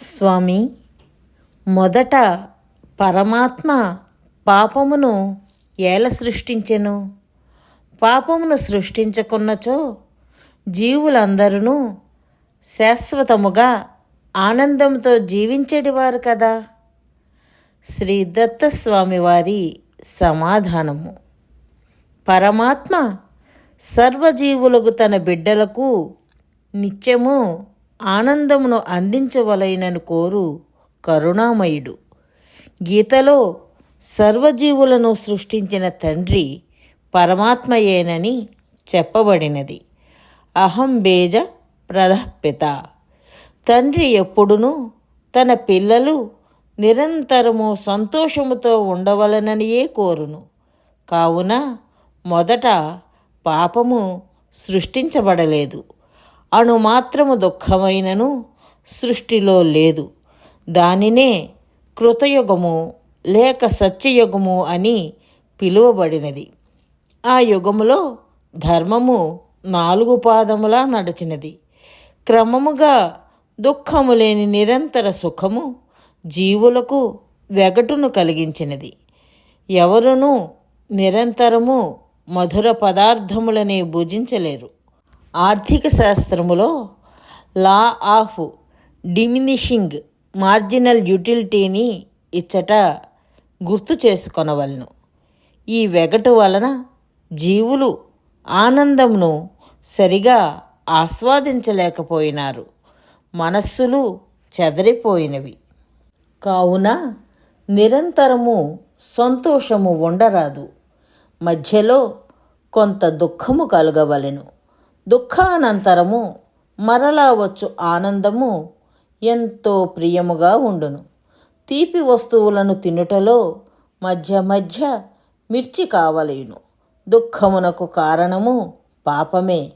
స్వామి మొదట పరమాత్మ పాపమును ఏల సృష్టించెను? పాపమును సృష్టించకున్నచో జీవులందరూ శాశ్వతముగా ఆనందంతో జీవించేటివారు కదా? శ్రీ దత్తస్వామి వారి సమాధానము. పరమాత్మ సర్వజీవులకు తన బిడ్డలకు నిత్యము ఆనందమును అందించవలైనను కోరు కరుణామయుడు. గీతలో సర్వజీవులను సృష్టించిన తండ్రి పరమాత్మయేనని చెప్పబడినది. అహం బేజ ప్రధపిత తండ్రి ఎప్పుడునూ తన పిల్లలు నిరంతరము సంతోషముతో ఉండవలననియే కోరును. కావున మొదట పాపము సృష్టించబడలేదు. అణు మాత్రము దుఃఖమైనను సృష్టిలో లేదు. దానినే కృతయుగము లేక సత్యయుగము అని పిలువబడినది. ఆ యుగములో ధర్మము నాలుగు పాదములా నడిచినది. క్రమముగా దుఃఖము లేని నిరంతర సుఖము జీవులకు వెగటును కలిగించినది. ఎవరునూ నిరంతరము మధుర పదార్థములనే భుజించలేరు. ఆర్థిక శాస్త్రములో లా ఆఫ్ డిమినిషింగ్ మార్జినల్ యూటిలిటీని ఇచ్చట గుర్తు చేసుకొనవలను. ఈ వెగటు వలన జీవులు ఆనందమును సరిగా ఆస్వాదించలేకపోయినారు. మనస్సులు చెదరిపోయినవి. కావున నిరంతరము సంతోషము ఉండరాదు. మధ్యలో కొంత దుఃఖము కలగవలెను. దుఃఖానంతరము మరలా వచ్చు ఆనందము ఎంతో ప్రియముగా ఉండును. తీపి వస్తువులను తినుటలో మధ్య మధ్య మిర్చి కావలేను దుఃఖమునకు కారణము పాపమే.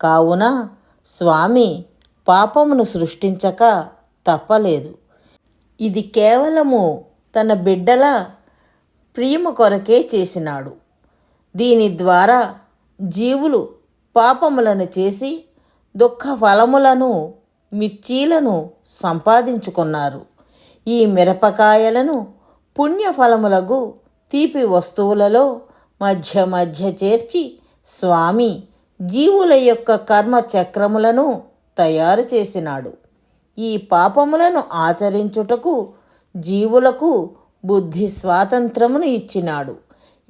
కావున స్వామి పాపమును సృష్టించక తప్పలేదు. ఇది కేవలము తన బిడ్డల ప్రియము కొరకే చేసినాడు. దీని ద్వారా జీవులు పాపములను చేసి దుఃఖ ఫలములను మిర్చీలను సంపాదించుకున్నారు. ఈ మిరపకాయలను పుణ్యఫలములకు తీపి వస్తువులలో మధ్య మధ్య చేర్చి స్వామి జీవుల యొక్క కర్మ చక్రములను తయారు చేసినాడు. ఈ పాపములను ఆచరించుటకు జీవులకు బుద్ధి స్వాతంత్రమును ఇచ్చినాడు.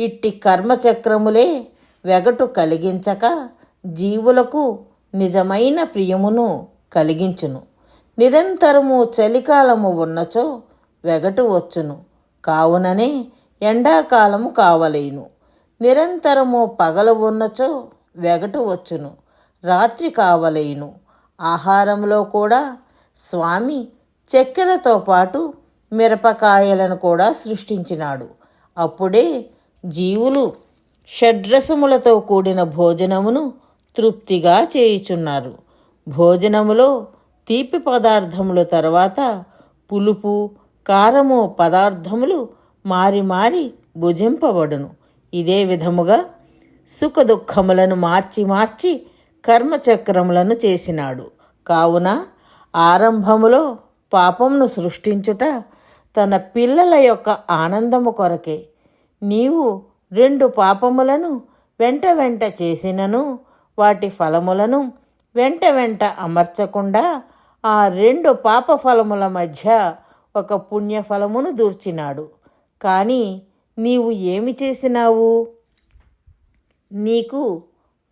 ఇట్టి కర్మచక్రములే వెగటు కలిగించక జీవులకు నిజమైన ప్రియమును కలిగించును. నిరంతరము చలికాలము ఉన్నచో వెగటు వచ్చును. కావుననే ఎండాకాలము కావలేను నిరంతరము పగలు ఉన్నచో వెగటు వచ్చును. రాత్రి కావలేను ఆహారంలో కూడా స్వామి చక్కెరతో పాటు మిరపకాయలను కూడా సృష్టించినాడు. అప్పుడే జీవులు షడ్రసములతో కూడిన భోజనమును తృప్తిగా చేయుచున్నారు. భోజనములో తీపి పదార్థముల తర్వాత పులుపు కారము పదార్థములు మారి మారి భుజింపబడును. ఇదే విధముగా సుఖ దుఃఖములను మార్చి మార్చి కర్మచక్రములను చేసినాడు. కావున ఆరంభములో పాపమును సృష్టించుట తన పిల్లల యొక్క ఆనందము కొరకే నీవు రెండు పాపములను వెంట వెంట చేసినను. వాటి ఫలములను వెంట వెంట అమర్చకుండా ఆ రెండు పాప ఫలముల మధ్య ఒక పుణ్యఫలమును దూర్చినాడు. కానీ నీవు ఏమి చేసినావు? నీకు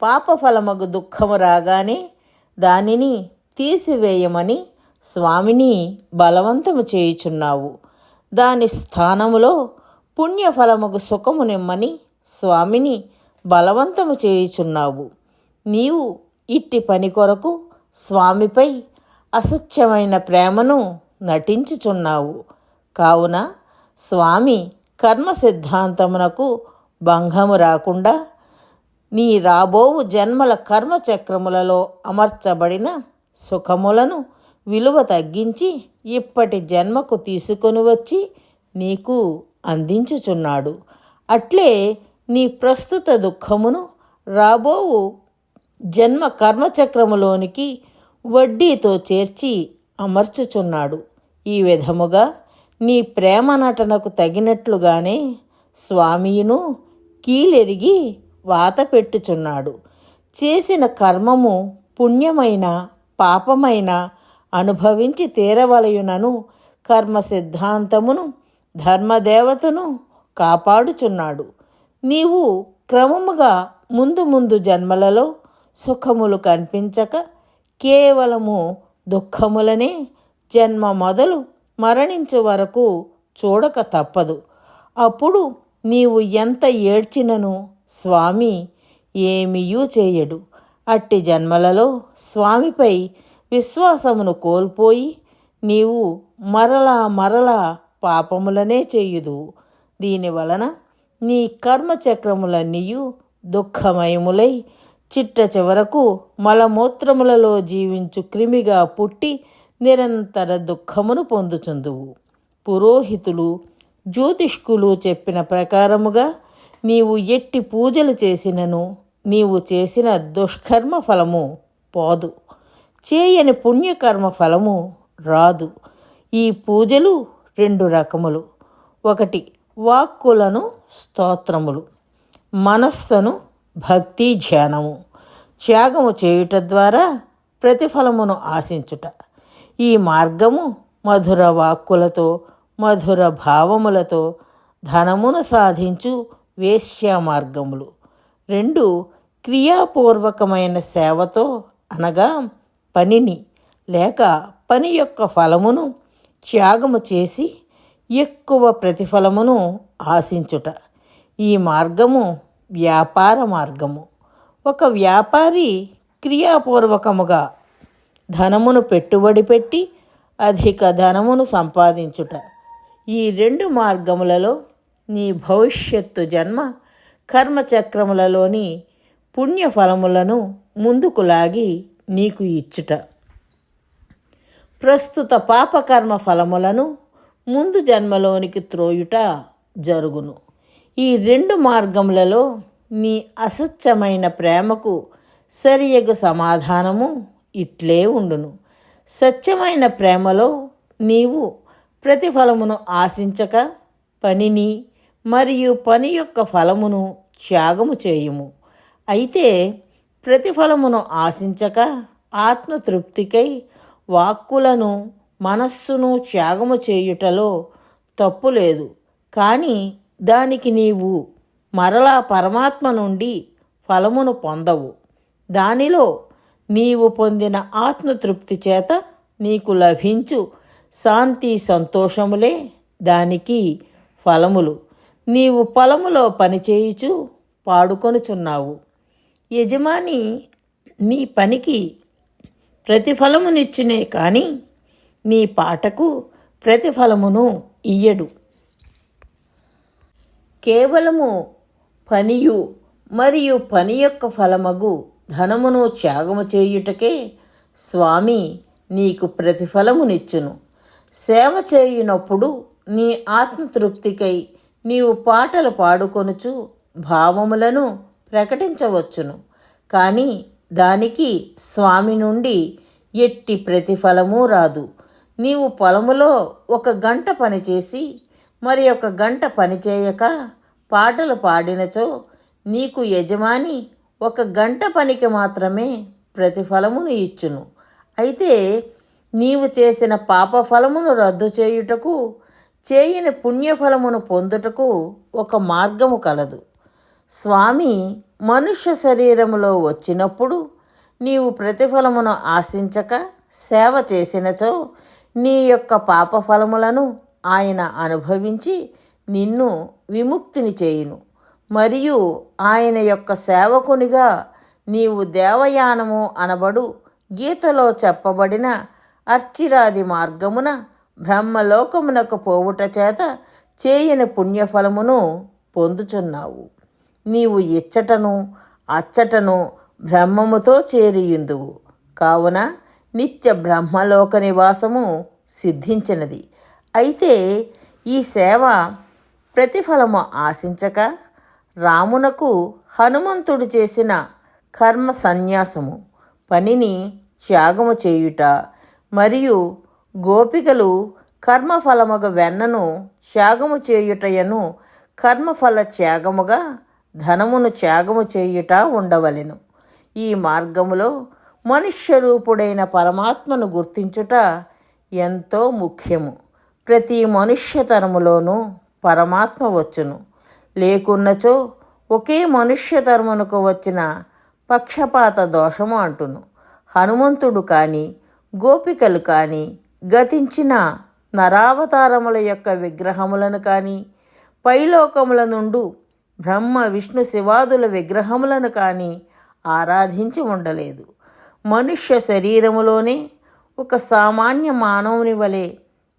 పాపఫలమగు దుఃఖము రాగానే దానిని తీసివేయమని స్వామిని బలవంతము చేయుచున్నావు. దాని స్థానములో పుణ్యఫలముకు సుఖము నిమ్మని స్వామిని బలవంతము చేయుచున్నావు. నీవు ఇట్టి పని కొరకు స్వామిపై అసత్యమైన ప్రేమను నటించుచున్నావు. కావున స్వామి కర్మ సిద్ధాంతమునకు భంగము రాకుండా నీ రాబోవు జన్మల కర్మచక్రములలో అమర్చబడిన సుఖములను విలువ తగ్గించి ఇప్పటి జన్మకు తీసుకొని వచ్చి నీకు అందించుచున్నాడు. అట్లే నీ ప్రస్తుత దుఃఖమును రాబోవు జన్మ కర్మచక్రములోనికి వడ్డీతో చేర్చి అమర్చుచున్నాడు. ఈ విధముగా నీ ప్రేమ నటనకు తగినట్లుగానే స్వామియును కీలెరిగి వాత పెట్టుచున్నాడు. చేసిన కర్మము పుణ్యమైన పాపమైన అనుభవించి తీరవలయునను కర్మ సిద్ధాంతమును ధర్మదేవతను కాపాడుచున్నాడు. నీవు క్రమముగా ముందు ముందు జన్మలలో సుఖములు కనిపించక కేవలము దుఃఖములనే జన్మ మొదలు మరణించే వరకు చూడక తప్పదు. అప్పుడు నీవు ఎంత ఏడ్చినను స్వామి ఏమీయూ చేయడు. అట్టి జన్మలలో స్వామిపై విశ్వాసమును కోల్పోయి నీవు మరలా మరలా పాపములనే చేయుదు దీనివలన నీ కర్మచక్రములన్నీయు దుఃఖమయములై చిట్ట చివరకు మలమూత్రములలో జీవించు క్రిమిగా పుట్టి నిరంతర దుఃఖమును పొందుచుందువు. పురోహితులు జ్యోతిష్కులు చెప్పిన ప్రకారముగా నీవు ఎట్టి పూజలు చేసినను నీవు చేసిన దుష్కర్మ ఫలము పోదు. చేయని పుణ్యకర్మ ఫలము రాదు. ఈ పూజలు రెండు రకములు. ఒకటి వాక్కులను స్తోత్రములు. మనస్సును భక్తి ధ్యానము. త్యాగము చేయుట ద్వారా ప్రతిఫలమును ఆశించుట. ఈ మార్గము మధుర వాక్కులతో మధుర భావములతో ధనమును సాధించు వేశ్య మార్గములు. రెండు క్రియాపూర్వకమైన సేవతో అనగా పనిని లేక పని యొక్క ఫలమును త్యాగము చేసి ఎక్కువ ప్రతిఫలమును ఆశించుట. ఈ మార్గము వ్యాపార మార్గము. ఒక వ్యాపారి క్రియాపూర్వకముగా ధనమును పెట్టుబడి పెట్టి అధిక ధనమును సంపాదించుట. ఈ రెండు మార్గములలో నీ భవిష్యత్తు జన్మ కర్మచక్రములలోని పుణ్యఫలములను ముందుకు లాగి నీకు ఇచ్చుట. ప్రస్తుత పాపకర్మ ఫలములను ముందు జన్మలోనికి త్రోయుట జరుగును. ఈ రెండు మార్గములలో నీ అసత్యమైన ప్రేమకు సరియగు సమాధానము ఇట్లే ఉండును. సత్యమైన ప్రేమలో నీవు ప్రతిఫలమును ఆశించక పనిని మరియు పని యొక్క ఫలమును త్యాగము చేయుము. అయితే ప్రతిఫలమును ఆశించక ఆత్మతృప్తికై వాక్కులను మనస్సును త్యాగము చేయుటలో తప్పు లేదు. కానీ దానికి నీవు మరలా పరమాత్మ నుండి ఫలమును పొందవు. దానిలో నీవు పొందిన ఆత్మతృప్తి చేత నీకు లభించు శాంతి సంతోషములే దానికి ఫలములు. నీవు పొలములో పనిచేయుచు పాడుకొనుచున్నావు. యజమాని నీ పనికి ప్రతిఫలమునిచ్చినే కానీ నీ పాటకు ప్రతిఫలమును ఇయ్యడు. కేవలము పనియు మరియు పని యొక్క ఫలమగు ధనమును త్యాగము చేయుటకే స్వామి నీకు ప్రతిఫలమునిచ్చును. సేవ చేయునప్పుడు నీ ఆత్మతృప్తికై నీవు పాటలు పాడుకొనుచు భావములను ప్రకటించవచ్చును. కానీ దానికి స్వామి నుండి ఎట్టి ప్రతిఫలము రాదు. నీవు పొలములో ఒక గంట పనిచేసి మరి ఒక గంట పనిచేయక పాటలు పాడినచో నీకు యజమాని ఒక గంట పనికి మాత్రమే ప్రతిఫలమును ఇచ్చును. అయితే నీవు చేసిన పాప ఫలమును రద్దు చేయుటకు చేయని పుణ్యఫలమును పొందుటకు ఒక మార్గము కలదు. స్వామి మనుష్య శరీరములో వచ్చినప్పుడు నీవు ప్రతిఫలమును ఆశించక సేవ చేసినచో నీ యొక్క పాప ఫలములను ఆయన అనుభవించి నిన్ను విముక్తిని చేయును. మరియు ఆయన యొక్క సేవకునిగా నీవు దేవయానము అనబడు గీతలో చెప్పబడిన అర్చిరాది మార్గమున బ్రహ్మలోకమునకు పోవుట చేత చేయని పుణ్యఫలమును పొందుచున్నావు. నీవు ఇచ్చటను అచ్చటను బ్రహ్మముతో చేరియుందువు. కావున నిత్య బ్రహ్మలోక నివాసము సిద్ధించినది. అయితే ఈ సేవ ప్రతిఫలము ఆశించక రామునకు హనుమంతుడు చేసిన కర్మ సన్యాసము పనిని త్యాగము చేయుట మరియు గోపికలు కర్మఫలముగ వెన్నను త్యాగము చేయుటయను కర్మఫల త్యాగముగా ధనమును త్యాగము చేయుట ఉండవలెను. ఈ మార్గములో మనుష్య రూపుడైన పరమాత్మను గుర్తించుట ఎంతో ముఖ్యము. ప్రతి మనుష్యతరములోనూ పరమాత్మ వచ్చును. లేకున్నచో ఒకే మనుష్యతరమునకు వచ్చిన పక్షపాత దోషము అంటును. హనుమంతుడు కానీ గోపికలు కానీ గతించిన నరావతారముల యొక్క విగ్రహములను కానీ పైలోకముల నుండు బ్రహ్మ విష్ణు శివాదుల విగ్రహములను కానీ ఆరాధించి ఉండలేదు. మనుష్య శరీరములోనే ఒక సామాన్య మానవుని వలె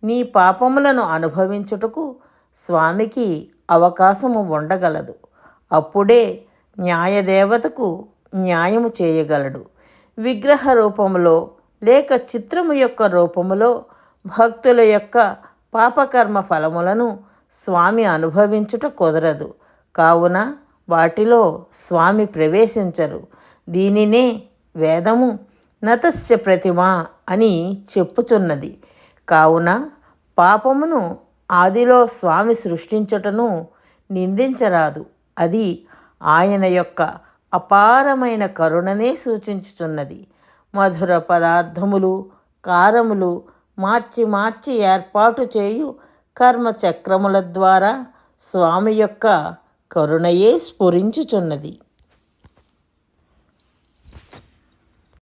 నీ పాపములను అనుభవించుటకు స్వామికి అవకాశము ఉండగలదు. అప్పుడే న్యాయదేవతకు న్యాయము చేయగలడు. విగ్రహ రూపములో లేక చిత్రము యొక్క రూపములో భక్తుల యొక్క పాపకర్మ ఫలములను స్వామి అనుభవించుట కుదరదు. కావున వాటిలో స్వామి ప్రవేశించరు. దీనినే వేదము నతస్య ప్రతిమ అని చెప్పుచున్నది. కావున పాపమును ఆదిలో స్వామి సృష్టించుటను నిందించరాదు. అది ఆయన యొక్క అపారమైన కరుణనే సూచించుచున్నది. మధుర పదార్థములు కారములు మార్చి మార్చి ఏర్పాటు చేయు కర్మచక్రముల ద్వారా స్వామి యొక్క కరుణయే స్ఫురించుచున్నది.